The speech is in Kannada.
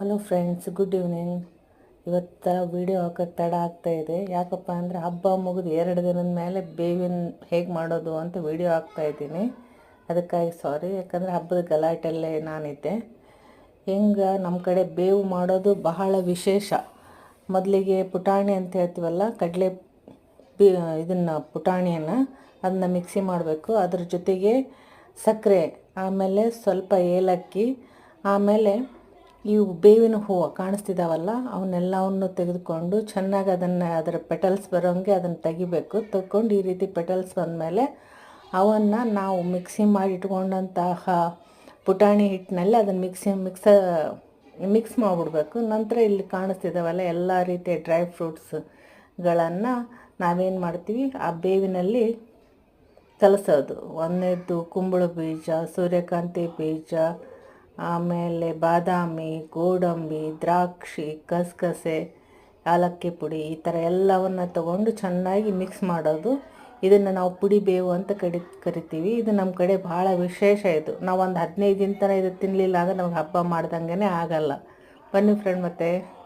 ಹಲೋ ಫ್ರೆಂಡ್ಸ್ ಗುಡ್ ಈವ್ನಿಂಗ್ ಇವತ್ತು ವಿಡಿಯೋ ಹಾಕೋಕ್ಕೆ ತಡ ಆಗ್ತಾ ಇದೆ. ಯಾಕಪ್ಪ ಅಂದರೆ ಹಬ್ಬ ಮುಗಿದು ಎರಡು ದಿನದ ಮೇಲೆ ಬೇವಿನ ಹೇಗೆ ಮಾಡೋದು ಅಂತ ವಿಡಿಯೋ ಹಾಕ್ತಾ ಇದ್ದೀನಿ. ಅದಕ್ಕಾಗಿ ಸಾರಿ ಯಾಕಂದರೆ ಹಬ್ಬದ ಗಲಾಟೆಲ್ಲೇ ನಾನಿದ್ದೆ. ಹೆಂಗೆ ನಮ್ಮ ಕಡೆ ಬೇವು ಮಾಡೋದು ಬಹಳ ವಿಶೇಷ. ಮೊದಲಿಗೆ ಪುಟಾಣಿ ಅಂತ ಹೇಳ್ತೀವಲ್ಲ, ಕಡಲೆ ಇದನ್ನು ಪುಟಾಣಿಯನ್ನು ಅದನ್ನ ಮಿಕ್ಸಿ ಮಾಡಬೇಕು. ಅದ್ರ ಜೊತೆಗೆ ಸಕ್ಕರೆ ಆಮೇಲೆ ಸ್ವಲ್ಪ ಏಲಕ್ಕಿ, ಆಮೇಲೆ ಇವು ಬೇವಿನ ಹೂವು ಕಾಣಿಸ್ತಿದ್ದಾವಲ್ಲ ಅವನ್ನೆಲ್ಲವನ್ನು ತೆಗೆದುಕೊಂಡು ಚೆನ್ನಾಗಿ ಅದನ್ನು ಅದರ ಪೆಟಲ್ಸ್ ಬರೋಂಗೆ ಅದನ್ನು ತೆಗಿಬೇಕು. ತಗೊಂಡು ಈ ರೀತಿ ಪೆಟಲ್ಸ್ ಬಂದಮೇಲೆ ಅವನ್ನು ನಾವು ಮಿಕ್ಸಿ ಮಾಡಿ ಇಟ್ಕೊಂಡಂತಹ ಪುಟಾಣಿ ಹಿಟ್ಟಿನಲ್ಲಿ ಅದನ್ನು ಮಿಕ್ಸಿ, ಮಿಕ್ಸ, ಮಿಕ್ಸ್ ಮಾಡಿಬಿಡ್ಬೇಕು. ನಂತರ ಇಲ್ಲಿ ಕಾಣಿಸ್ತಿದ್ದಾವಲ್ಲ ಎಲ್ಲ ರೀತಿಯ ಡ್ರೈ ಫ್ರೂಟ್ಸ್ಗಳನ್ನು ನಾವೇನು ಮಾಡ್ತೀವಿ, ಆ ಬೇವಿನಲ್ಲಿ ಕಲಸೋದು. ಒಂದೇದು ಕುಂಬಳ ಬೀಜ, ಸೂರ್ಯಕಾಂತಿ ಬೀಜ ಆಮೇಲೆ ಬಾದಾಮಿ, ಗೋಡಂಬಿ, ದ್ರಾಕ್ಷಿ, ಕಸಕಸೆ ಏಲಕ್ಕಿ ಪುಡಿ ಈ ಥರ ಎಲ್ಲವನ್ನು ತಗೊಂಡು ಚೆನ್ನಾಗಿ ಮಿಕ್ಸ್ ಮಾಡೋದು. ಇದನ್ನು ನಾವು ಪುಡಿ ಬೇವು ಅಂತ ಕಡಿ, ಕರಿತೀವಿ. ಇದು ನಮ್ಮ ಕಡೆ ಭಾಳ ವಿಶೇಷ ಇದು. ನಾವು ಒಂದು ಹದಿನೈದು ದಿನ ಥರ ಇದು ತಿನ್ನಲಿಲ್ಲ ಅಂದರೆ ನಮ್ಗೆ ಹಬ್ಬ ಮಾಡ್ದಂಗೆ ಆಗಲ್ಲ. ಬನ್ನಿ ಫ್ರೆಂಡ್ ಮತ್ತೆ.